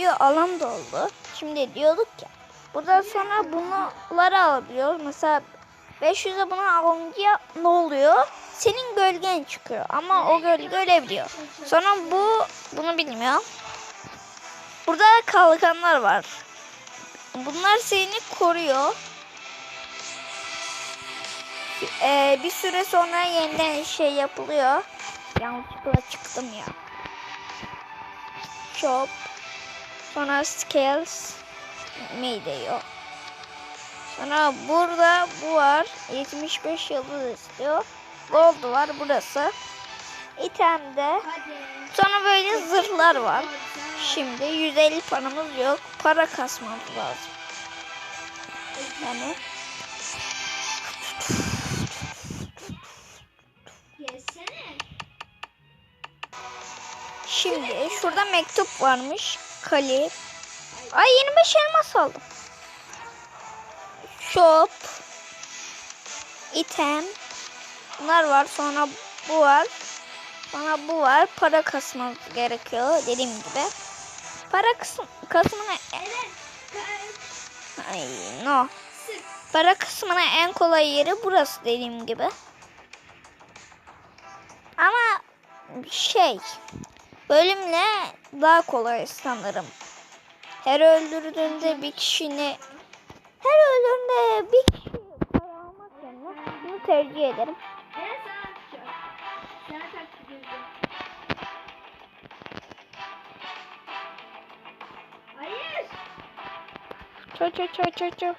diyor alan doldu. Şimdi diyorduk ki buradan sonra bunları alabiliyoruz. Mesela 500'e bunu alınca ne oluyor? Senin gölgen çıkıyor ama o gölge ölebiliyor. Sonra bu bunu bilmiyor. Burada kalkanlar var. Bunlar seni koruyor. Ee, bir süre sonra yeniden şey yapılıyor. Yanlışlıkla çıktım ya. Shop. Sonra scales. Meyde yok. Sonra burada bu var. 75 yıldız istiyor. Gold var burası. İtemde. Sonra böyle zırhlar var. Şimdi 150 paramız yok. Para kasmamız lazım. Yani şimdi şurada mektup varmış. Kali. Ay 25 elmas aldım. Shop. item. Bunlar var. Sonra bu var. Sonra bu var. Para kasmamız gerekiyor dediğim gibi. Para kısım, kasımına Eren. ka- ay no. Para kısmına en kolay yeri burası dediğim gibi. Ama şey bölümle daha kolay sanırım. Her öldürdüğünde bir kişini her öldürdüğünde bir kişi para almak yerine bunu tercih ederim. Ço ço ço ço ço.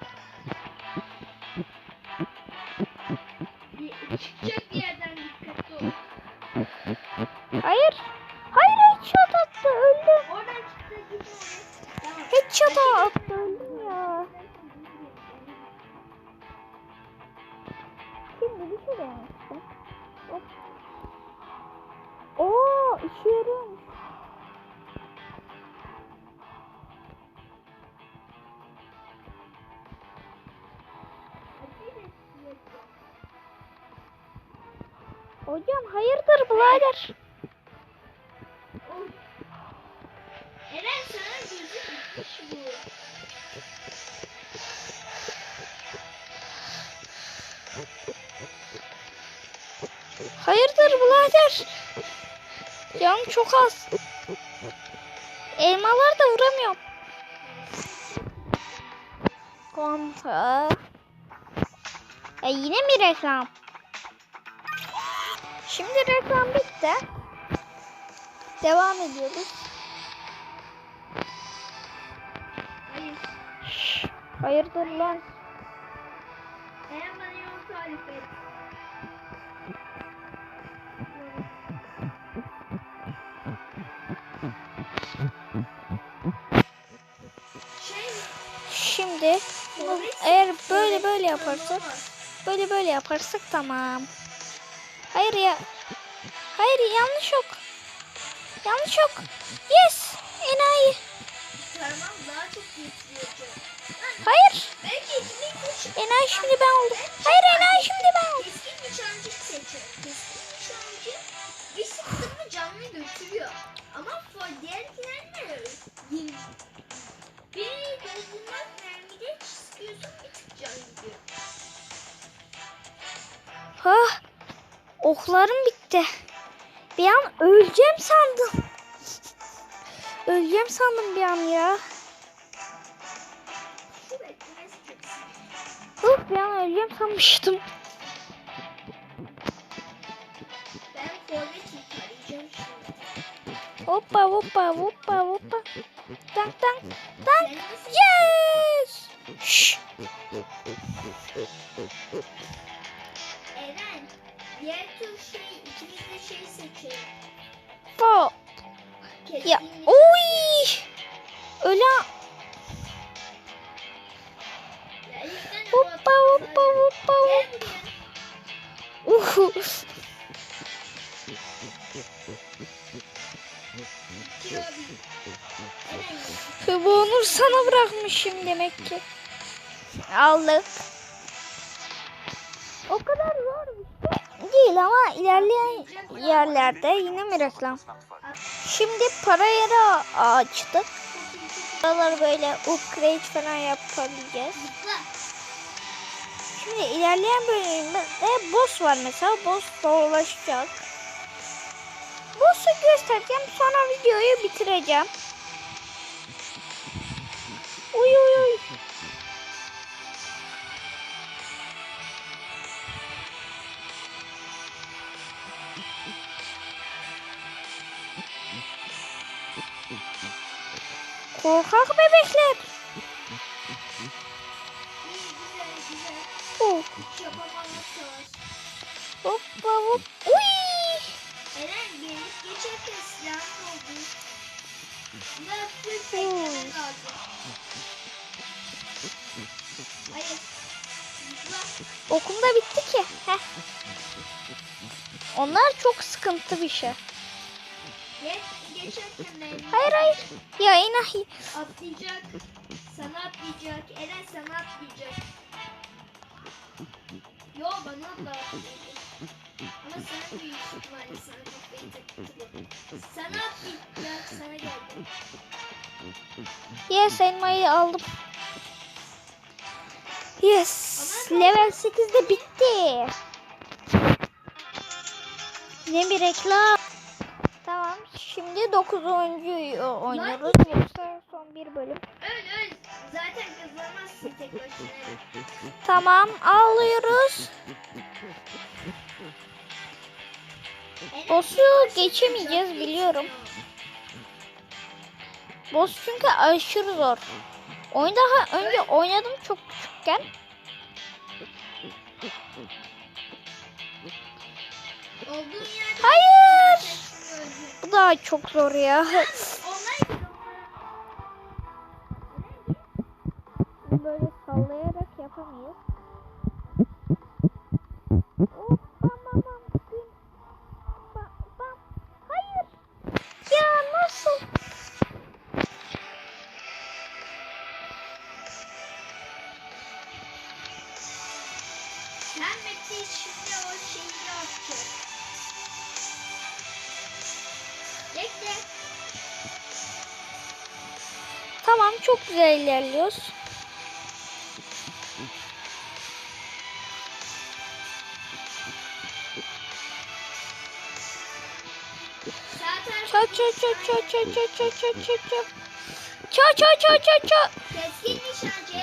Hocam hayırdır birader? Eren sana gözü gitmiş bu. Hayırdır birader? Canım çok az. Elmalar da vuramıyorum. Konta. E yine mi reklam? Şimdi reklam bitti. Devam ediyoruz. Hayır. Şş, hayırdır lan? Eren bana yol tarif et. Şey, Şimdi eğer böyle böyle yaparsak böyle böyle yaparsak tamam. Hayır ya. Hayır yanlış yok. Yanlış yok. Yes. Enayi. Tamam daha çok getiriyor. Hayır. Belki Enayi şimdi ben oldum. Hayır enayi şimdi Oklarım bitti. Bir an öleceğim sandım. Öleceğim sandım bir an ya. Huh, bir an öleceğim sanmıştım. Hoppa hoppa hoppa hoppa. Tank tank tank. Yes. Şşş. Keskin Ya. Oy. Öyle. Hoppa hoppa hoppa. Eren Bu Onur sana bırakmışım demek ki. Aldık. O kadar zor şey değil ama ilerleyen yerlerde yine mi reklam? Şimdi para yeri açtık. Buraları böyle upgrade falan yapabileceğiz. Şimdi ilerleyen bölümde boss var mesela. Boss'la ulaşacak. Boss'u göstereceğim. Sonra videoyu bitireceğim. Uy uy uy. Korkak bebekler. Oh, savaş. hoppa hop. Uy. Eren gelip geçerken silahın oldu. Buna full beklemen lazım. Hayır. Zıpla. Okum da bitti ki. Heh. Onlar çok sıkıntı bir şey. Hayır hayır. Ya inahi. atlayacak. Sana atlayacak. Eren sana atlayacak. Yo bana da atlayacak. Ama sen büyük ihtimalle sana kafayı takıldı. Sana atlayacak. Sana geldi. Yes elmayı aldım. Yes. Level 8'de bitti. Ne bir reklam. Tamam. Şimdi 9. oynuyoruz. Yoksa son bir bölüm. Öl öl. Zaten kazanmazsın tek başına. Tamam alıyoruz. Eren, Boss'u geçemeyeceğiz, biliyorum. Boss çünkü aşırı zor. Oyunu daha önce oynadım çok küçükken. Hayır. Daha çok zor ya. Onlar Böyle sallayarak yapamayız. Hop, bam, bam, bam. Bam, bam. Hayır. Ya nasıl? Sen Mete şimdi o şeyi yapacak. Bekle. Tamam çok güzel ilerliyoruz. Zaten Ça ça ça ça ça ça ça ça ça ça. Ça ça ça ça ça. keskin nişancı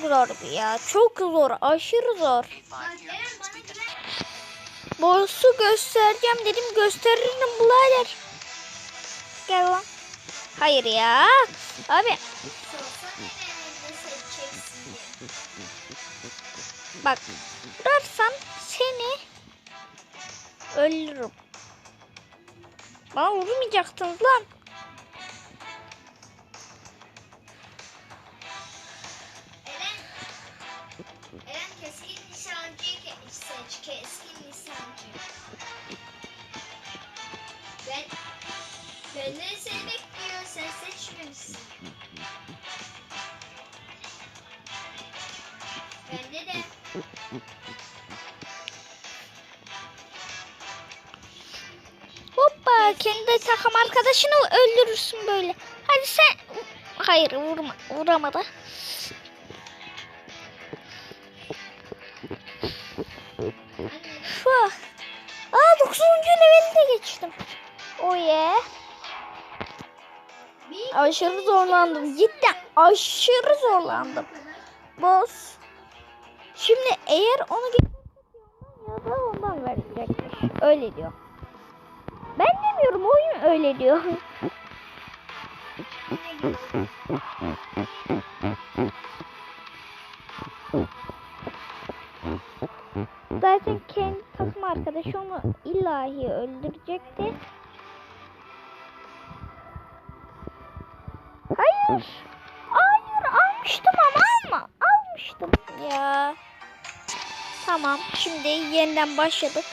Çok zor bu ya. Çok zor. Aşırı zor. Boss'u göstereceğim dedim. Gösteririm birader. Gel lan. Hayır ya. Abi bak. Vurarsan seni öldürürüm. Bana vurmayacaktınız lan. Hoppa kendi takım arkadaşını öldürürsün böyle. Hadi sen hayır vurma vuramadı. Fuh. Aa 9. leveli geçtim. Oh yeah. Bir Aşırı zorlandım. Cidden aşırı zorlandım. Boss. Şimdi eğer onu ya da ondan verecekmiş. Öyle diyor. Ben demiyorum oyun öyle diyor. Zaten kendi takım arkadaşı onu illahi öldürecekti. Hayır. Hayır almıştım ama alma. Almıştım ya. Tamam şimdi yeniden başladık.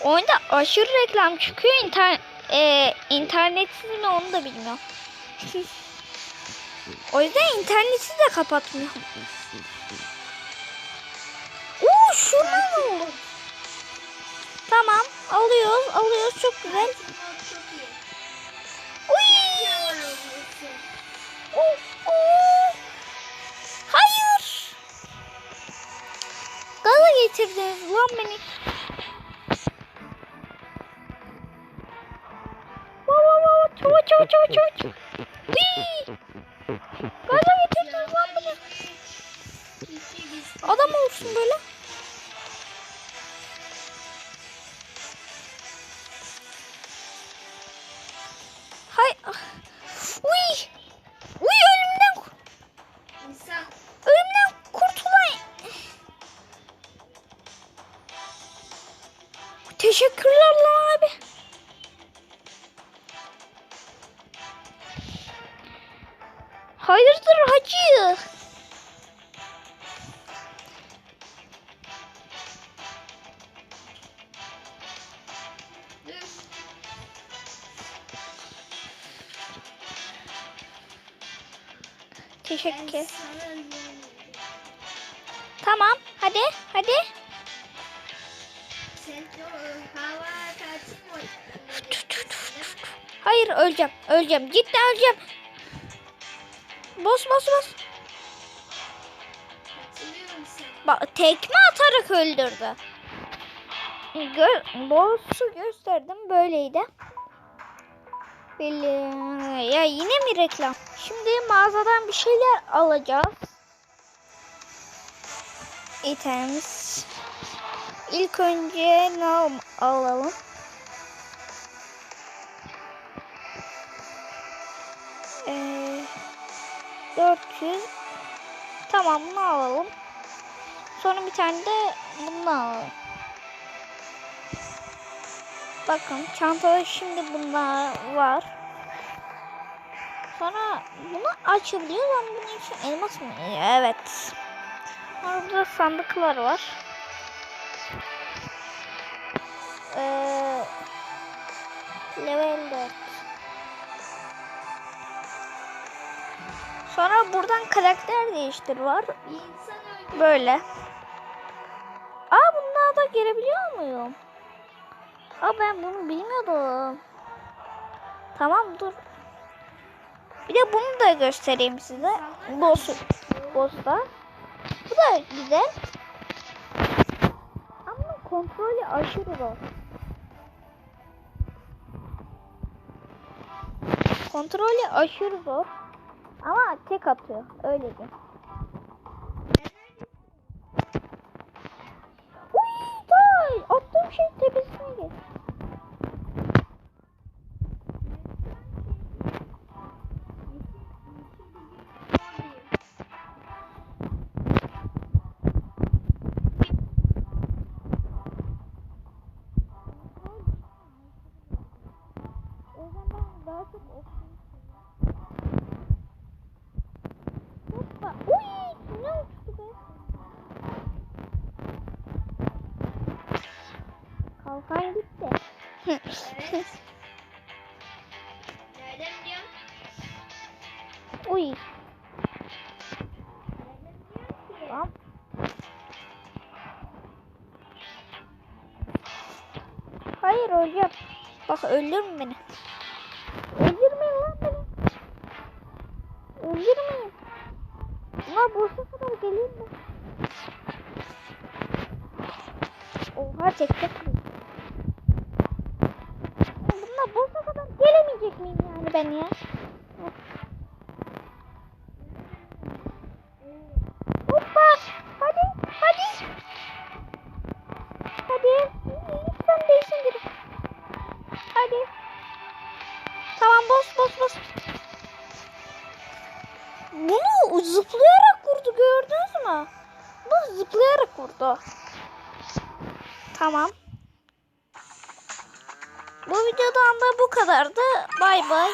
Oyunda aşırı reklam çıkıyor. İnter e, internetsiz mi onu da bilmiyorum. o yüzden interneti de kapatmıyorum. Oo, oldu. Tamam alıyoruz alıyoruz çok güzel. Getirdiniz lan beni. Va va çava çava çava çava! Gaza getirdiniz lan beni. Adam olsun böyle. Teşekkür. Ben. Tamam. Hadi. Hadi. Hayır öleceğim. Öleceğim. Cidden öleceğim. Bas bas bas. Bak tekme atarak öldürdü. Gö boss'u gösterdim böyleydi. Ya yine mi reklam? Şimdi mağazadan bir şeyler alacağız. İtemiz. İlk önce ne al- alalım? Ee, 400 Tamam bunu alalım. Sonra bir tane de bunu alalım. Bakın çantada şimdi bunlar var. Sonra bunu açabiliyoruz ama bunun için elmas mı? Evet. Burada sandıklar var. Ee, level 4. Sonra buradan karakter değiştir var. Böyle. Aa bundan da girebiliyor muyum? Aa ben bunu bilmiyordum. Tamam dur. Bir de bunu da göstereyim size. Boss, boss'ta. Bu da güzel. Ama kontrolü aşırı zor. Kontrolü aşırı zor. Ama tek atıyor. Öyle diyeyim. Uy, tay! Attığım şey tepesine gel. O zaman daha çok Evet. Nereden biliyorsun? Uy. Tamam. Hayır öleceğim. Bak öldürme beni. Öldürmeyin lan beni. Öldürmeyin. Ulan boşa kadar geleyim mi? Oha çekecek mi? Miyim yani ben ya? Hoppa! Hadi, hadi. Hadi. Lütfen değişin biri. Hadi. Tamam boss boss boss. Bunu zıplayarak vurdu gördünüz mü? Bu zıplayarak vurdu. Tamam. Bu videodan da bu kadardı. Bay bay.